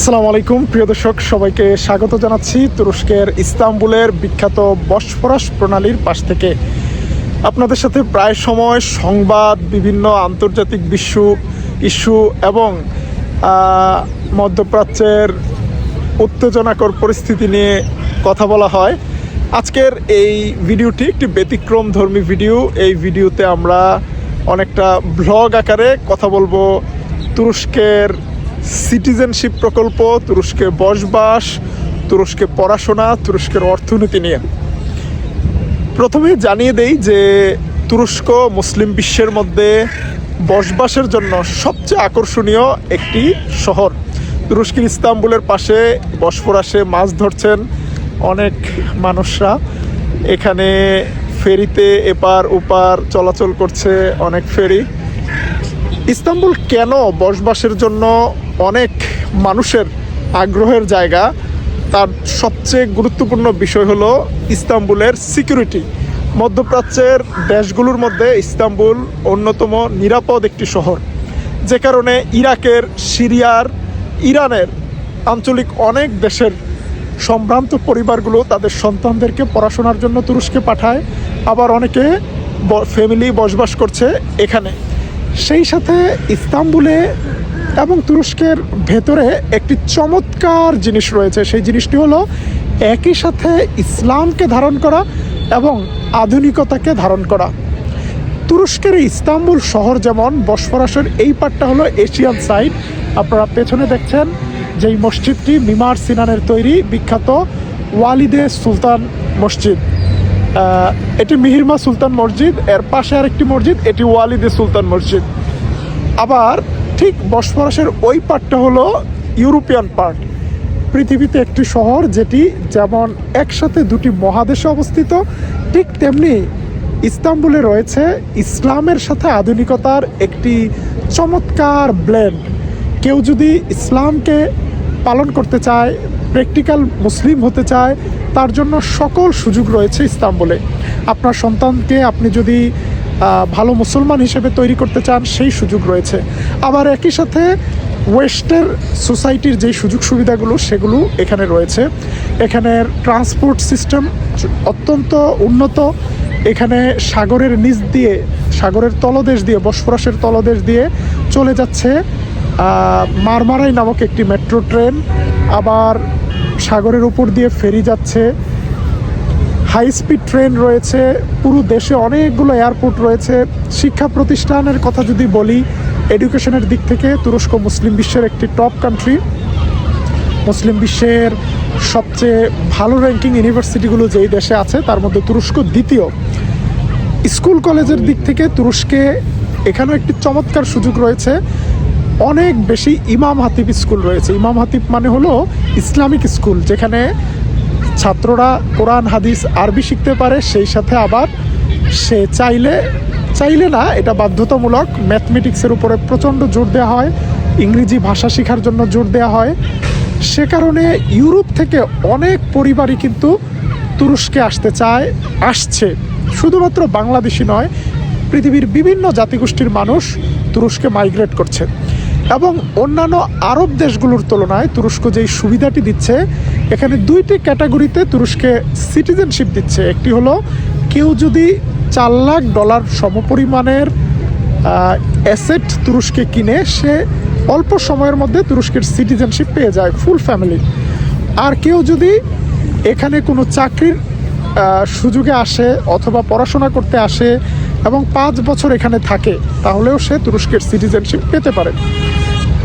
আসসালামু আলাইকুম, প্রিয় দর্শক, সবাইকে স্বাগত জানাচ্ছি তুরস্কের ইস্তাম্বুলের বিখ্যাত বসফরাস প্রণালীর পাশ থেকে। আপনাদের সাথে প্রায় সময় সংবাদ, বিভিন্ন আন্তর্জাতিক বিশ্ব ইস্যু এবং মধ্যপ্রাচ্যের উত্তেজনাকর পরিস্থিতি নিয়ে কথা বলা হয়। আজকের এই ভিডিওটি একটি ব্যতিক্রম ধর্মী ভিডিও। এই ভিডিওতে আমরা অনেকটা ব্লগ আকারে কথা বলব তুরস্কের সিটিজেনশিপ প্রকল্প, তুরস্কে বসবাস, তুরস্কে পড়াশোনা, তুরস্কের অর্থনীতি নিয়ে। প্রথমে জানিয়ে দেই যে তুরস্ক মুসলিম বিশ্বের মধ্যে বসবাসের জন্য সবচেয়ে আকর্ষণীয় একটি শহর। তুরস্কের ইস্তাম্বুলের পাশে বসফরাসে মাছ ধরছেন অনেক মানুষরা। এখানে ফেরিতে এপার ওপার চলাচল করছে অনেক ফেরি। ইস্তাম্বুল কেন বসবাসের জন্য অনেক মানুষের আগ্রহের জায়গা? তার সবচেয়ে গুরুত্বপূর্ণ বিষয় হলো ইস্তাম্বুলের সিকিউরিটি। মধ্যপ্রাচ্যের দেশগুলোর মধ্যে ইস্তাম্বুল অন্যতম নিরাপদ একটি শহর। যে কারণে ইরাকের, সিরিয়ার, ইরানের আঞ্চলিক অনেক দেশের সম্ভ্রান্ত পরিবারগুলো তাদের সন্তানদেরকে পড়াশোনার জন্য তুরস্কে পাঠায়। আবার অনেকে ফ্যামিলি বসবাস করছে এখানে। সেই সাথে ইস্তাম্বুলে এবং তুরস্কের ভেতরে একটি চমৎকার জিনিস রয়েছে। সেই জিনিসটি হলো একই সাথে ইসলামকে ধারণ করা এবং আধুনিকতাকে ধারণ করা। তুরস্কের ইস্তাম্বুল শহর যেমন, বসফরাসের এই পার্টটা হলো এশিয়ান সাইড। আপনারা পেছনে দেখছেন যেই মসজিদটি মিমার সিনানের তৈরি, বিখ্যাত ওয়ালিদে সুলতান মসজিদ। এটি মিহিরমা সুলতান মসজিদ, এর পাশে আরেকটি মসজিদ, এটি ওয়ালিদে সুলতান মসজিদ। আবার ঠিক বসফরাসের ওই পার্টটা হলো ইউরোপিয়ান পার্ট পৃথিবীতে একটি শহর যেটি যেমন একসাথে দুটি মহাদেশে অবস্থিত, ঠিক তেমনি ইস্তাম্বুলে রয়েছে ইসলামের সাথে আধুনিকতার একটি চমৎকার ব্লেন্ড কেউ যদি ইসলামকে পালন করতে চায় প্র্যাকটিক্যাল মুসলিম হতে চায়, তার জন্য সকল সুযোগ রয়েছে ইস্তাম্বুলে। আপনার সন্তানকে আপনি যদি ভালো মুসলমান হিসেবে তৈরি করতে চান, সেই সুযোগ রয়েছে। আবার একই সাথে ওয়েস্টের সোসাইটির যেই সুযোগ সুবিধাগুলো, সেগুলো এখানে রয়েছে। এখানের ট্রান্সপোর্ট সিস্টেম অত্যন্ত উন্নত। এখানে সাগরের নিচ দিয়ে, সাগরের তলদেশ দিয়ে, বসফরাসের তলদেশ দিয়ে চলে যাচ্ছে। মারমারাই নামক একটি মেট্রো ট্রেন আবার সাগরের উপর দিয়ে ফেরি যাচ্ছে। হাই স্পিড ট্রেন রয়েছে, পুরো দেশে অনেকগুলো এয়ারপোর্ট রয়েছে। শিক্ষা প্রতিষ্ঠানের কথা যদি বলি, এডুকেশনের দিক থেকে তুরস্ক মুসলিম বিশ্বের একটি টপ কান্ট্রি। মুসলিম বিশ্বের সবচেয়ে ভালো র্যাঙ্কিং ইউনিভার্সিটিগুলো যেই দেশে আছে, তার মধ্যে তুরস্ক দ্বিতীয়। স্কুল কলেজের দিক থেকে তুরস্কে এখানেও একটি চমৎকার সুযোগ রয়েছে। অনেক বেশি ইমাম হাতিব স্কুল রয়েছে। ইমাম হাতিব মানে হলো ইসলামিক স্কুল, যেখানে ছাত্ররা কোরআন, হাদিস, আরবি শিখতে পারে, সেই সাথে আবার সে চাইলে চাইলে না, এটা বাধ্যতামূলক ম্যাথমেটিক্সের উপরে প্রচণ্ড জোর দেওয়া হয়, ইংরেজি ভাষা শেখার জন্য জোর দেওয়া হয়। সে কারণে ইউরোপ থেকে অনেক পরিবারই কিন্তু তুরস্কে আসতে চায়, আসছে। শুধুমাত্র বাংলাদেশি নয়, পৃথিবীর বিভিন্ন জাতিগোষ্ঠীর মানুষ তুরস্কে মাইগ্রেট করছে। এবং অন্যান্য আরব দেশগুলোর তুলনায় তুরস্ক যেই সুবিধাটি দিচ্ছে, এখানে দুইটি ক্যাটাগরিতে তুরস্কে সিটিজেনশিপ দিচ্ছে। একটি হলো, কেউ যদি চার লাখ ডলার সমপরিমাণের অ্যাসেট তুরস্কে কিনে, সে অল্প সময়ের মধ্যে তুরস্কের সিটিজেনশিপ পেয়ে যায়, ফুল ফ্যামিলি। আর কেউ যদি এখানে কোনো চাকরির সুযোগে আসে অথবা পড়াশোনা করতে আসে এবং পাঁচ বছর এখানে থাকে, তাহলেও সে তুরস্কের সিটিজেনশিপ পেতে পারে।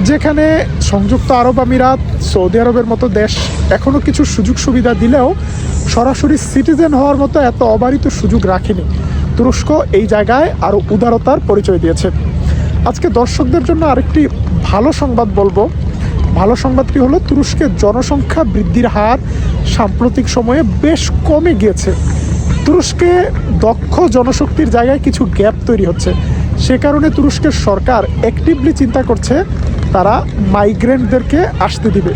যেখানে সংযুক্ত আরব আমিরাত, সৌদি আরবের মতো দেশ এখনও কিছু সুযোগ সুবিধা দিলেও সরাসরি সিটিজেন হওয়ার মতো এত অবারিত সুযোগ রাখেনি। তুরস্ক এই জায়গায় আরও উদারতার পরিচয় দিয়েছে। আজকে দর্শকদের জন্য আরেকটি ভালো সংবাদ বলব। ভালো সংবাদটি হলো, তুরস্কের জনসংখ্যা বৃদ্ধির হার সাম্প্রতিক সময়ে বেশ কমে গিয়েছে। তুরস্কে দক্ষ জনশক্তির জায়গায় কিছু গ্যাপ তৈরি হচ্ছে। সে কারণে তুরস্কের সরকার অ্যাক্টিভলি চিন্তা করছে তারা মাইগ্রেন্টদেরকে আসতে দিবে।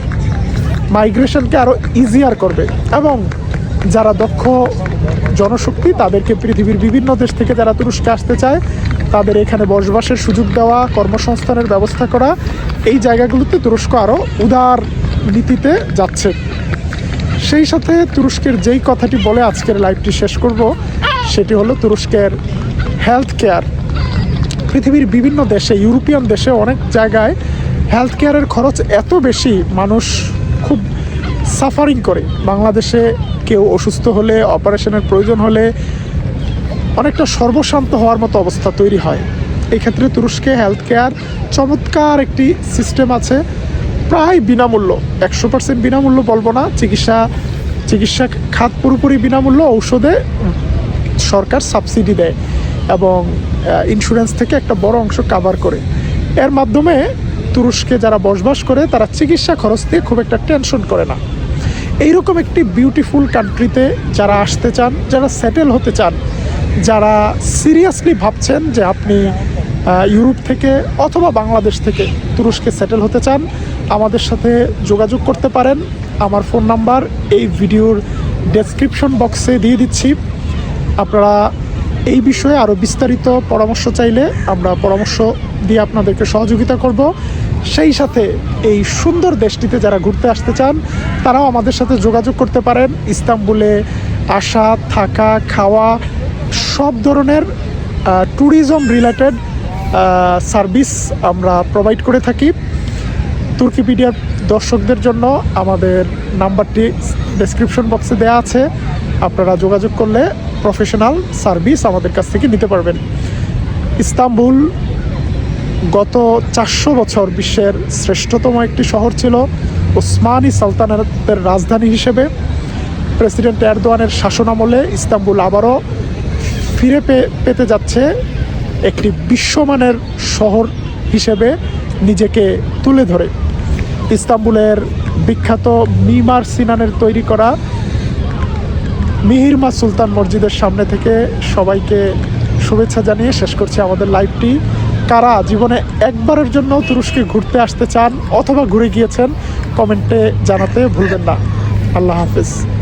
মাইগ্রেশনকে আরও ইজিয়ার করবে এবং যারা দক্ষ জনশক্তি, তাদেরকে পৃথিবীর বিভিন্ন দেশ থেকে যারা তুরস্কে আসতে চায়, তাদের এখানে বসবাসের সুযোগ দেওয়া, কর্মসংস্থানের ব্যবস্থা করা, এই জায়গাগুলোতে তুরস্ক আরও উদার নীতিতে যাচ্ছে। সেই সাথে তুরস্কের যেই কথাটি বলে আজকের লাইভটি শেষ করব, সেটি হলো তুরস্কের হেলথ কেয়ার পৃথিবীর বিভিন্ন দেশে, ইউরোপিয়ান দেশে অনেক জায়গায় হেলথ কেয়ারের খরচ এত বেশি, মানুষ খুব সাফারিং করে। বাংলাদেশে কেউ অসুস্থ হলে অপারেশনের প্রয়োজন হলে অনেকটা সর্বশান্ত হওয়ার মতো অবস্থা তৈরি হয়। এই ক্ষেত্রে তুরস্কে হেলথ কেয়ার চমৎকার একটি সিস্টেম আছে। প্রায় বিনামূল্য, একশো পার্সেন্ট বিনামূল্য বলব না, চিকিৎসা চিকিৎসা খাত পুরোপুরি বিনামূল্য, ঔষধে সরকার সাবসিডি দেয় এবং ইন্স্যুরেন্স থেকে একটা বড় অংশ কাভার করে। এর মাধ্যমে তুরস্কে যারা বসবাস করে, তারা চিকিৎসা খরচ দিয়ে খুব একটা টেনশন করে না। এইরকম একটি বিউটিফুল কান্ট্রিতে যারা আসতে চান, যারা সেটেল হতে চান, যারা সিরিয়াসলি ভাবছেন যে আপনি ইউরোপ থেকে অথবা বাংলাদেশ থেকে তুরস্কে সেটেল হতে চান, আমাদের সাথে যোগাযোগ করতে পারেন। আমার ফোন নাম্বার এই ভিডিওর ডেসক্রিপশন বক্সে দিয়ে দিচ্ছি। আপনারা এই বিষয়ে আরও বিস্তারিত পরামর্শ চাইলে আমরা পরামর্শ দিয়ে আপনাদেরকে সহযোগিতা করব। সেই সাথে এই সুন্দর দেশটিতে যারা ঘুরতে আসতে চান, তারাও আমাদের সাথে যোগাযোগ করতে পারেন। ইস্তাম্বুলে আসা, থাকা, খাওয়া, সব ধরনের ট্যুরিজম রিলেটেড সার্ভিস আমরা প্রোভাইড করে থাকি। তুর্কিপিডিয়ার দর্শকদের জন্য আমাদের নাম্বারটি ডেসক্রিপশন বক্সে দেওয়া আছে। আপনারা যোগাযোগ করলে প্রফেশনাল সার্ভিস আমাদের কাছ থেকে নিতে পারবেন। ইস্তাম্বুল গত চারশো বছর বিশ্বের শ্রেষ্ঠতম একটি শহর ছিল ওসমানী সালতানাতের রাজধানী হিসেবে। প্রেসিডেন্ট এরদোয়ানের শাসনামলে ইস্তাম্বুল আবারও ফিরে পেতে যাচ্ছে একটি বিশ্বমানের শহর হিসেবে নিজেকে তুলে ধরে। ইস্তাম্বুলের বিখ্যাত মিমার সিনানের তৈরি করা মিহিরমা সুলতান মসজিদের সামনে থেকে সবাইকে শুভেচ্ছা জানিয়ে শেষ করছি আমাদের লাইভটি। কারা জীবনে একবারের জন্য তুরস্কে ঘুরতে আসতে চান অথবা ঘুরে গিয়েছেন, কমেন্টে জানাতে ভুলবেন না। আল্লাহ হাফেজ।